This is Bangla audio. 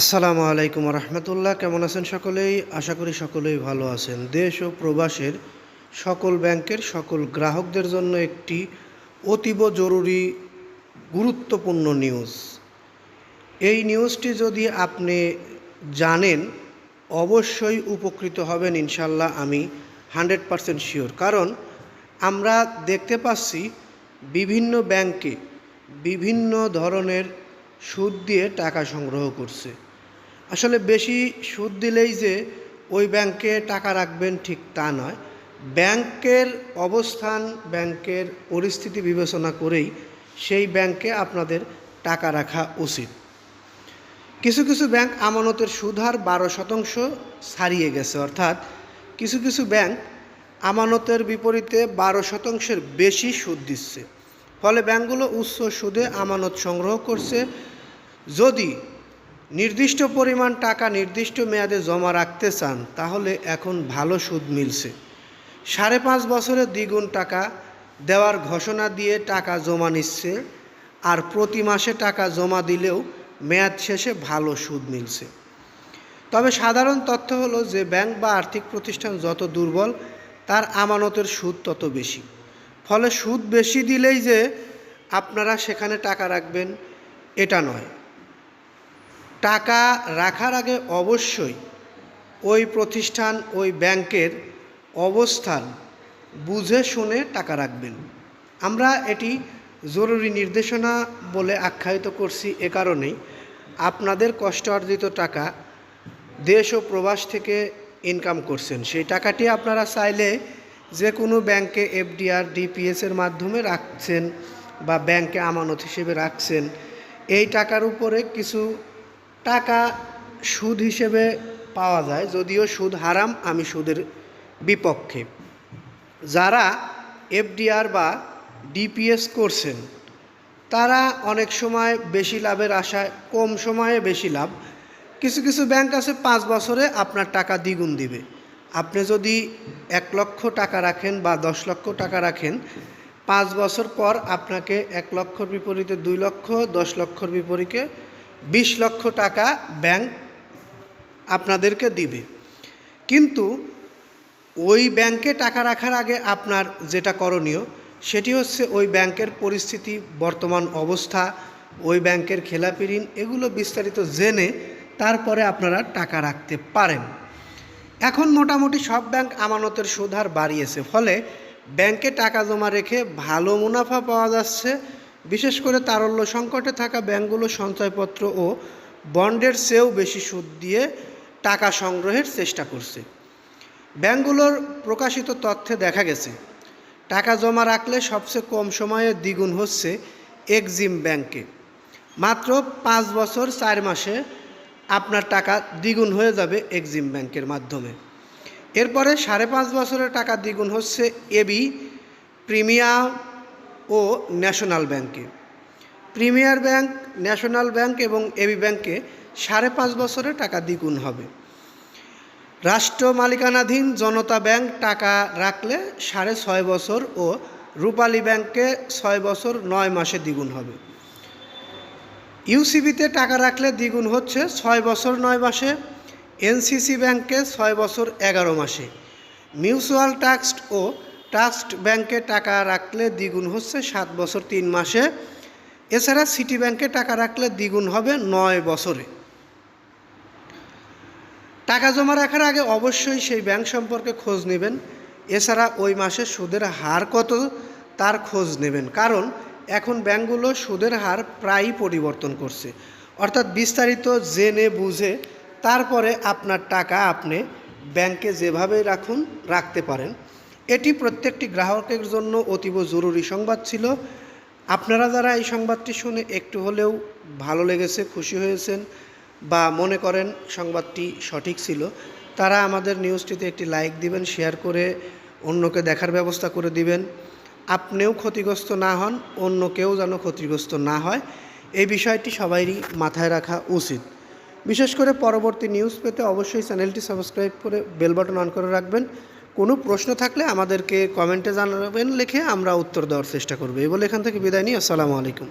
আসসালামু আলাইকুম রহমতুল্লাহ, কেমন আছেন সকলেই? আশা করি সকলেই ভালো আছেন। দেশ ও প্রবাসের সকল ব্যাংকের সকল গ্রাহকদের জন্য একটি অতীব জরুরি, গুরুত্বপূর্ণ নিউজ। এই নিউজটি যদি আপনি জানেন, অবশ্যই উপকৃত হবেন ইনশাল্লাহ, আমি হান্ড্রেড পারসেন্ট শিওর। কারণ আমরা দেখতে পাচ্ছি, বিভিন্ন ব্যাংকে বিভিন্ন ধরনের সুদ দিয়ে টাকা সংগ্রহ করছে। আসলে বেশি সুদ দিলেই যে ওই ব্যাংকে টাকা রাখবেন ঠিক তা নয়। ব্যাংকের অবস্থান, ব্যাংকের পরিস্থিতি বিবেচনা করেই সেই ব্যাংকে আপনাদের টাকা রাখা উচিত। কিছু কিছু ব্যাংক আমানতের সুদ হার বারো শতাংশ ছাড়িয়ে গেছে। অর্থাৎ কিছু কিছু ব্যাংক আমানতের বিপরীতে বারো শতাংশের বেশি সুদ দিচ্ছে। ফলে ব্যাংকগুলো উচ্চ সুদে আমানত সংগ্রহ করছে। যদি নির্দিষ্ট পরিমাণ টাকা নির্দিষ্ট মেয়াদে জমা রাখতে চান, তাহলে এখন ভালো সুদ মিলছে। সাড়ে পাঁচ বছরের দ্বিগুণ টাকা দেওয়ার ঘোষণা দিয়ে টাকা জমা নিচ্ছে, আর প্রতি মাসে টাকা জমা দিলেও মেয়াদ শেষে ভালো সুদ মিলছে। তবে সাধারণ তথ্য হলো যে, ব্যাংক বা আর্থিক প্রতিষ্ঠান যত দুর্বল, তার আমানতের সুদ তত বেশি। ফলে সুদ বেশি দিলেই যে আপনারা সেখানে টাকা রাখবেন, এটা নয়। টাকা রাখার আগে অবশ্যই ওই প্রতিষ্ঠান, ওই ব্যাংকের অবস্থান বুঝে শুনে টাকা রাখবেন। আমরা এটি জরুরি নির্দেশনা বলে আখ্যায়িত করছি এ কারণেই। আপনাদের কষ্ট অর্জিত টাকা দেশ ও প্রবাস থেকে ইনকাম করছেন। সেই টাকাটি আপনারা চাইলে যে কোনো ব্যাংকে এফডিআর ডিপিএসের মাধ্যমে রাখছেন বা ব্যাংকে আমানত হিসেবে রাখছেন। এই টাকার উপরে কিছু টাকা সুদ হিসেবে পাওয়া যায়, যদিও সুদ হারাম, আমি সুদের বিপক্ষে। যারা এফডিআর বা ডিপিএস করছেন, তারা অনেক সময় বেশি লাভের আশায় কম সময়ে বেশি লাভ। কিছু কিছু ব্যাংক আছে, পাঁচ বছরে আপনার টাকা দ্বিগুণ দিবে। আপনি যদি এক লক্ষ টাকা রাখেন বা দশ লক্ষ টাকা রাখেন, পাঁচ বছর পর আপনাকে এক লক্ষর বিপরীতে দুই লক্ষ, দশ লক্ষর বিপরীতে বিশ লক্ষ টাকা ব্যাংক আপনাদেরকে দিবে। কিন্তু ওই ব্যাংকে টাকা রাখার আগে আপনার যেটা করণীয়, সেটি হচ্ছে ওই ব্যাংকের পরিস্থিতি, বর্তমান অবস্থা, ওই ব্যাংকের খেলাপি ঋণ, এগুলো বিস্তারিত জেনে তারপরে আপনারা টাকা রাখতে পারেন। এখন মোটামুটি সব ব্যাংক আমানতের সুদ হার বাড়িয়েছে, ফলে ব্যাংকে টাকা জমা রেখে ভালো মুনাফা পাওয়া যাচ্ছে বিশেষ করে তারল্য সংকটে থাকা ব্যাংকগুলো সঞ্চয়পত্র ও বন্ডের চেয়েও বেশি সুদ দিয়ে টাকা সংগ্রহের চেষ্টা করছে। ব্যাংকগুলোর প্রকাশিত তথ্যে দেখা গেছে, টাকা জমা রাখলে সবচেয়ে কম সময়ে দ্বিগুণ হচ্ছে এক্সিম ব্যাংকে। মাত্র পাঁচ বছর চার মাসে আপনার টাকা দ্বিগুণ হয়ে যাবে এক্সিম ব্যাংকের মাধ্যমে। এরপরে সাড়ে পাঁচ বছরের টাকা দ্বিগুণ হচ্ছে এবি প্রিমিয়াম ও ন্যাশনাল ব্যাংকে। প্রিমিয়ার ব্যাংক, ন্যাশনাল ব্যাংক এবং এবি ব্যাংকে সাড়ে পাঁচ বছরে টাকা দ্বিগুণ হবে। রাষ্ট্র মালিকানাধীন জনতা ব্যাংক টাকা রাখলে সাড়ে ছয় বছর ও রূপালী ব্যাংকে ছয় বছর নয় মাসে দ্বিগুণ হবে। ইউসিবিতে টাকা রাখলে দ্বিগুণ হচ্ছে ছয় বছর নয় মাসে এনসিসি ব্যাংকে ছয় বছর এগারো মাসে। মিউচুয়াল ট্রাস্ট ও ট্রাস্ট ব্যাংকে টাকা রাখলে দ্বিগুণ হচ্ছে সাত বছর তিন মাসে। এছাড়া সিটি ব্যাংকে টাকা রাখলে দ্বিগুণ হবে নয় বছরে। টাকা জমা রাখার আগে অবশ্যই সেই ব্যাংক সম্পর্কে খোঁজ নেবেন। এছাড়া ওই মাসে সুদের হার কত তার খোঁজ নেবেন। কারণ এখন ব্যাংকগুলো সুদের হার প্রায়ই পরিবর্তন করছে। অর্থাৎ বিস্তারিত জেনে বুঝে তারপরে আপনার টাকা আপনি ব্যাংকে যেভাবে রাখুন, রাখতে পারেন। এটি প্রত্যেকটি গ্রাহকের জন্য অতীব জরুরি সংবাদ ছিল। আপনারা যারা এই সংবাদটি শুনে একটু হলেও ভালো লেগেছে, খুশি হয়েছেন বা মনে করেন সংবাদটি সঠিক ছিল, তারা আমাদের নিউজটিতে একটি লাইক দিবেন, শেয়ার করে অন্যকে দেখার ব্যবস্থা করে দিবেন। আপনিও ক্ষতিগ্রস্ত না হন অন্য কেউ যেন ক্ষতিগ্রস্ত না হয়। এই বিষয়টি সবাইরই মাথায় রাখা উচিত। বিশেষ করে পরবর্তী নিউজ পেতে অবশ্যই চ্যানেলটি সাবস্ক্রাইব করে বেল বাটন অন করে রাখবেন। কোনো প্রশ্ন থাকলে আমাদেরকে কমেন্টে জানাবেন, লিখে আমরা উত্তর দেওয়ার চেষ্টা করব। এই বলে এখান থেকে বিদায় নিই। আসসালামু আলাইকুম।